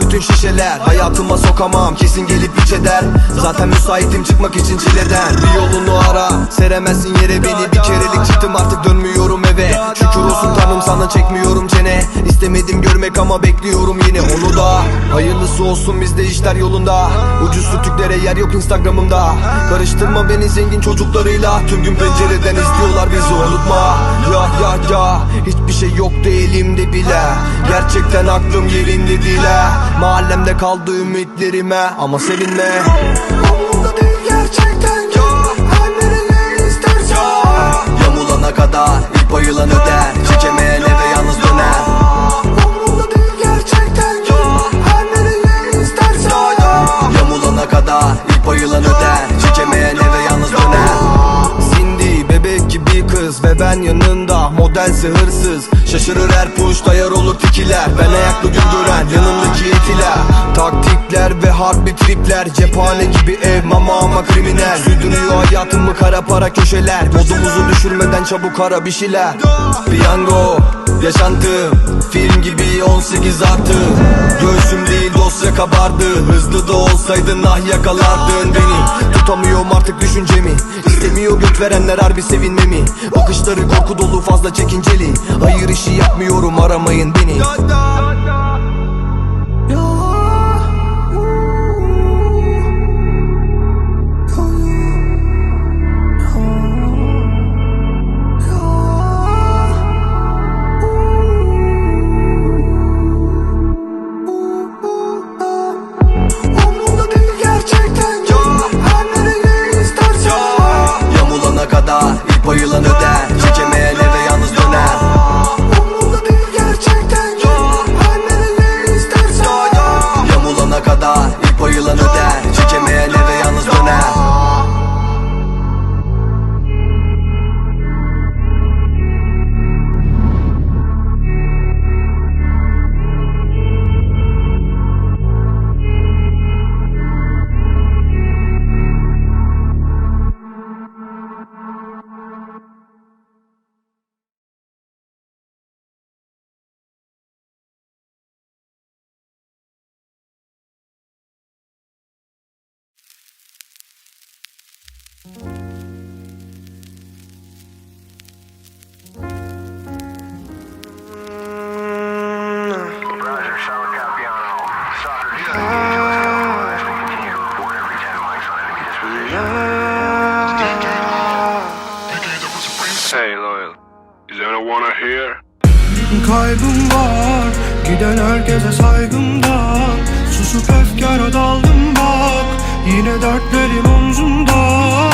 bütün şişeler. Hayatıma sokamam kesin gelip iç eder. Zaten müsaitim çıkmak için çileden. Bir yolunu ara seremezsin yere beni. Bir kerelik çıktım artık dönmüyorum sana çekmiyorum çene. İstemedim görmek ama bekliyorum yine onu da. Hayırlısı olsun bizde işler yolunda. Ucuz sütüklere yer yok instagramımda. Karıştırma beni zengin çocuklarıyla. Tüm gün pencereden izliyorlar bizi unutma. Ya ya ya. Hiçbir şey yoktu elimde bile. Gerçekten aklım yerinde değil ha Mahallemde kaldı ümitlerime. Ama sevinme. Umurumda değil gerçekten ben yanında. Modelse hırsız. Şaşırır her push dayar olur tikiler Ben ayaklı gün gören yanımdaki etiler Taktikler ve harbi tripler. Cephane gibi ev mama ama kriminal. Sürdürüyor hayatımı kara para köşeler. Modumuzu düşürmeden çabuk ara bir şeyler. Piyango yaşantım Film gibi 18 artı. Göğsüm değil dosya kabardı. Hızlı da olsaydın ah yakalardın beni. Tutamıyorum artık düşüncemi. İstemiyor göt verenler harbi sevinmemi. Bakışları korku dolu fazla çekinceli. Hayır işi yapmıyorum aramayın beni Hey, Loyal. Is anyone here? Kaybım var Giden herkese saygımdan Susup efkara daldım bak Yine dertlerim omzumda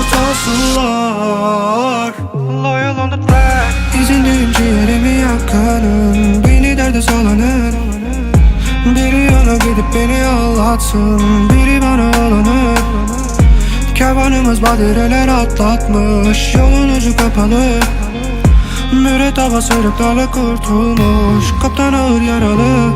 Utansınlar Loyal on the track. İzindeyim ciğerimi yakanın Beni derde salanır. Biri yana gidip beni ağlatsın Biri bana alanır Kervanımız badireler atlatmış. Yolun ucu kapalı. Müretteba sırıklarla kurtulmuş. Kaptan ağır yaralı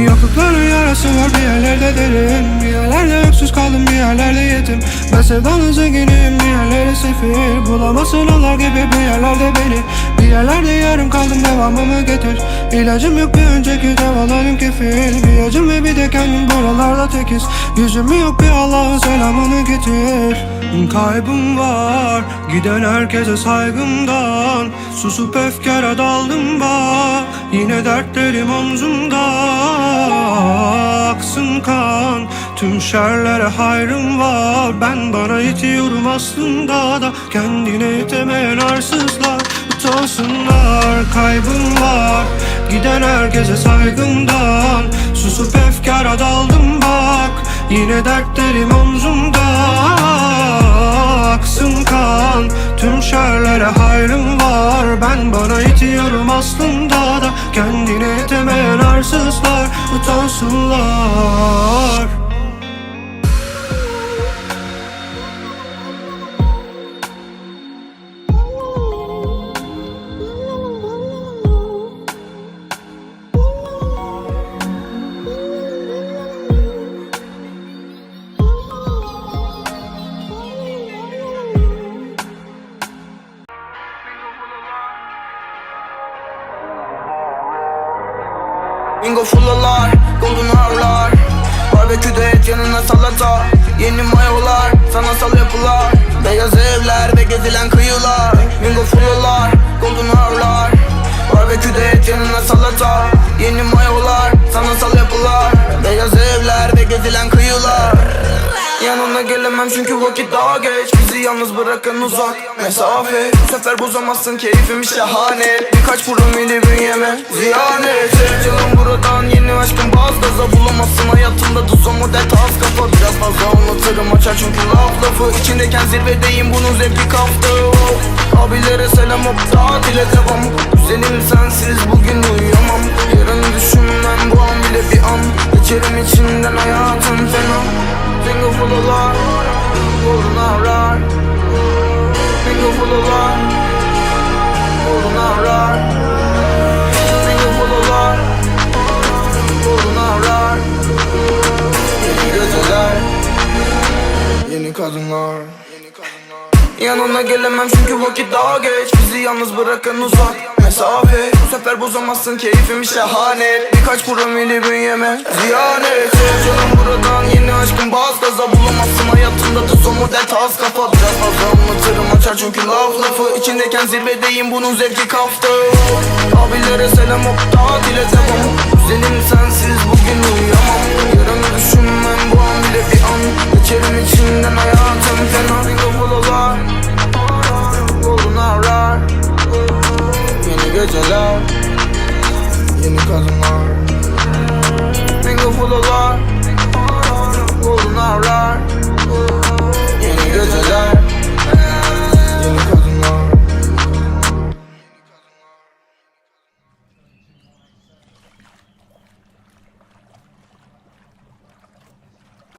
Yoklukların yarası var bir yerlerde derin Bir yerlerde öksüz kaldım bir yerlerde yetim. Ben sevdanın zenginim bir yerlerde sefil. Bulamazsın onlar gibi bir yerlerde beni. Bir yerlerde yarım kaldım devamımı getir. İlacım yok bir önceki devalarım kefil. Bir acım ve bir de kendim buralarda tekiz. Yüzüm yok bir Allah'ın selamını getir. Kaybım var Giden herkese saygımdan. Susup efkara daldım bak Yine dertlerim omzumda Aksın kan Tüm şerlere hayrım var. Ben bana itiyorum aslında da Kendine yetemeyen arsızlar. Utansınlar Kaybım var. Giden herkese saygımdan Susup efkara daldım bak. Yine dertlerim omzumda. Aksın kan Tüm şerlere hayrım var. Ben bana itiyorum aslında da Kendine yetemeyen arsızlar hırsızlar utansınlar yanına salata Yeni mayolar, sanatsal yapılar. Beyaz evler ve gezilen kıyılar Bingo fullalar, golden hour'lar. Barbeküde et yanına salata Yeni mayolar, sanatsal yapılar. Beyaz evler ve gezilen kıyılar Yanına gelemem çünkü vakit daha geç. Bizi yalnız bırakın uzak mesafe. Bu sefer bozamazsın keyfimi şahane. Birkaç promili bünyeme ziyan et Canım buradan yeni aşkım baz gaza. Bulamazsın hayatımda tuz o model tas kafa. Biraz fazla anlatırım açar çünkü laf lafı. İçindeyken zirvedeyim bunun zevki kaftı. Abilere selam hop tatile devam. Güzelim sensiz bugün uyuyamam. Yarın düşünmem bu an bile bir an. Geçerim içinden hayatım fena Finger full of love, golden hour Finger full of love, golden hour Finger full of love, golden hour Yeni geceler, yeni kadınlar. Yanına gelemem çünkü vakit daha geç. Bizi yalnız bırakın uzak mesafe. Bu sefer bozamazsın keyfimi şahane. Birkaç promili bünyeme ziyan et Canım buradan laf lafı İçindeyken zirvedeyim. Bunun zevki kaftı. Abilere selam hop tatile devam Güzelim sensiz bugün uyuyamam. Yarını